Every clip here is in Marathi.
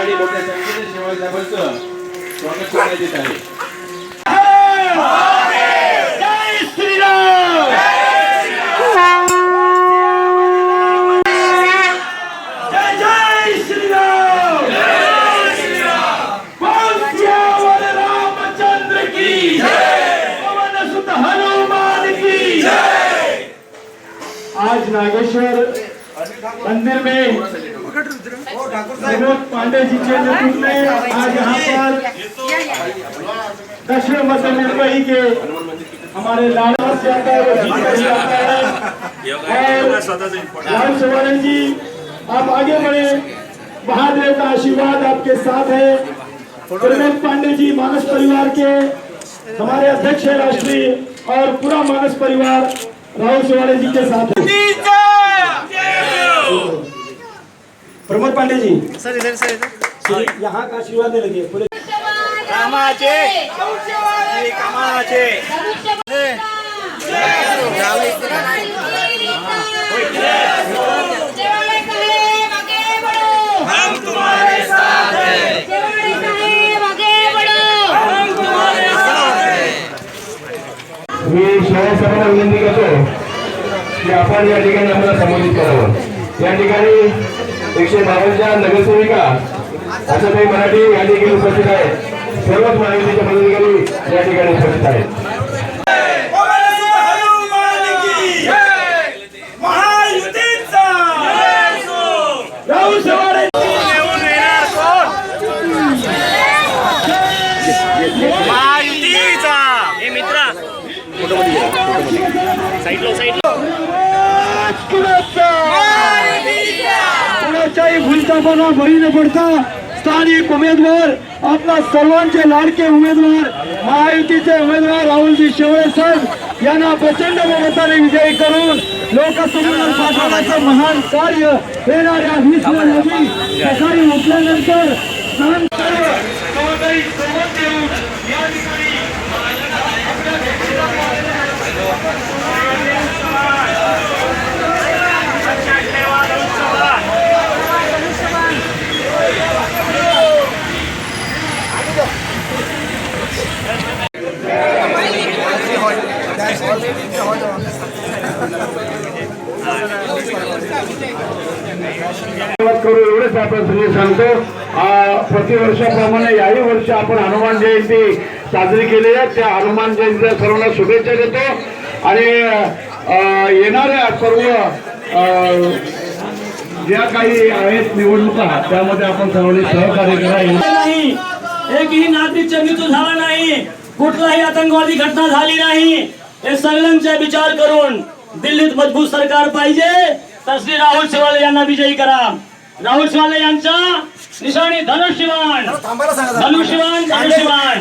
शिवाजी लोकांना हैं शिवाजी साहेबांचं स्वागत करण्यात येत आहे. आज नागेश्वर मंदिर में पांडे जी के नेतृत्व में आज यहाँ पर दक्षिण मध्य मुंबई के हमारे लाला जीत है राम जी, आप आगे बढ़े। महादेव का आशीर्वाद आपके साथ है। प्रमोद पांडे जी, मानस परिवार के हमारे अध्यक्ष है राष्ट्रीय और पूरा मानस परिवार राहुल सेवाड़े जी के साथ है। प्रमोद पांडे जी सर इधर सर. इधर यहाँ का आशीर्वाद दे लगे पूरे कामाचे कामाचे. हैं. मी शाळेसभाला विनंती करतो की आपण या ठिकाणी आम्हाला संबोधित करावं. या ठिकाणी एकशे बावनच्या नगरसेविका असं काही मराठी या ठिकाणी उपस्थित आहेत. सर्वच महायुतीचे पदाधिकारी या ठिकाणी उपस्थित आहेत. राहुल सवारे महायुतीचा बळी न पडता स्थानिक उमेदवार आपला सर्वांचे लाडके उमेदवार महायुतीचे उमेदवार राहुलजी शेवळे सर यांना प्रचंड बहुमताने विजयी करून लोकसभेवर पाठवण्याचं महान कार्य येणाऱ्या वीस मे सकाळी उठल्यानंतर करू एवढेच आपण सांगतो. प्रतिवर्षाप्रमाणे याही वर्षी आपण हनुमान जयंती साजरी केली आहे. त्या हनुमान जयंतीला सर्वांना शुभेच्छा देतो. आणि येणाऱ्या सर्व ज्या काही आहेत निवडणुका त्यामध्ये आपण सर्वांनी सहकार्य करा. नाही. एकही नाती मृत्यू झाला नाही. कुठलाही आतंकवादी घटना झाली नाही. हे सगळ्यांचा विचार करून दिल्लीत मजबूत सरकार पाहिजे तर श्री राहुल शेवाले यांना विजयी करा. राहुल शेवाले यांचा निशाणी धनुष्यवान धनुष्यवान धनुष्यवान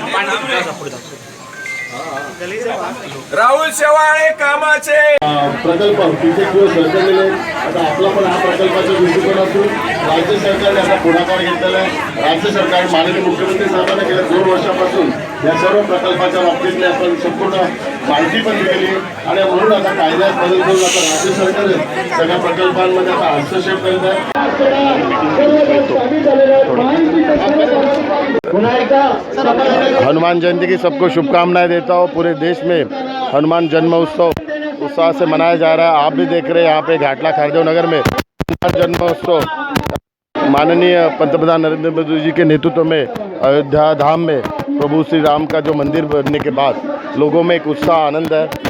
राहुल शेवाळे कामाचे. प्रकल्प किती दिवस सरकारलेले. आता आपला पण हा प्रकल्पाचा दृष्टिकोन असून राज्य सरकारने आता पुढाकार घेतलेला आहे. राज्य सरकार माननीय मुख्यमंत्री साहेबांनी गेल्या दोन वर्षापासून या सर्व प्रकल्पाच्या बाबतीतली आपण संपूर्ण माहिती पण म्हणून आता कायद्यात बदल आता राज्य सरकार सगळ्या प्रकल्पांमध्ये हस्तक्षेप करीत हनुमान जयंती की सबको शुभकामनाएँ देता हूँ। पूरे देश में हनुमान जन्म उत्सव उत्साह से मनाया जा रहा है। आप भी देख रहे हैं यहाँ पे घाटला खारदेव नगर में हनुमान जन्मोत्सव। माननीय पंतप्रधान नरेंद्र मोदी जी के नेतृत्व में अयोध्या धाम में प्रभु श्री राम का जो मंदिर बनने के बाद लोगों में एक उत्साह आनंद है।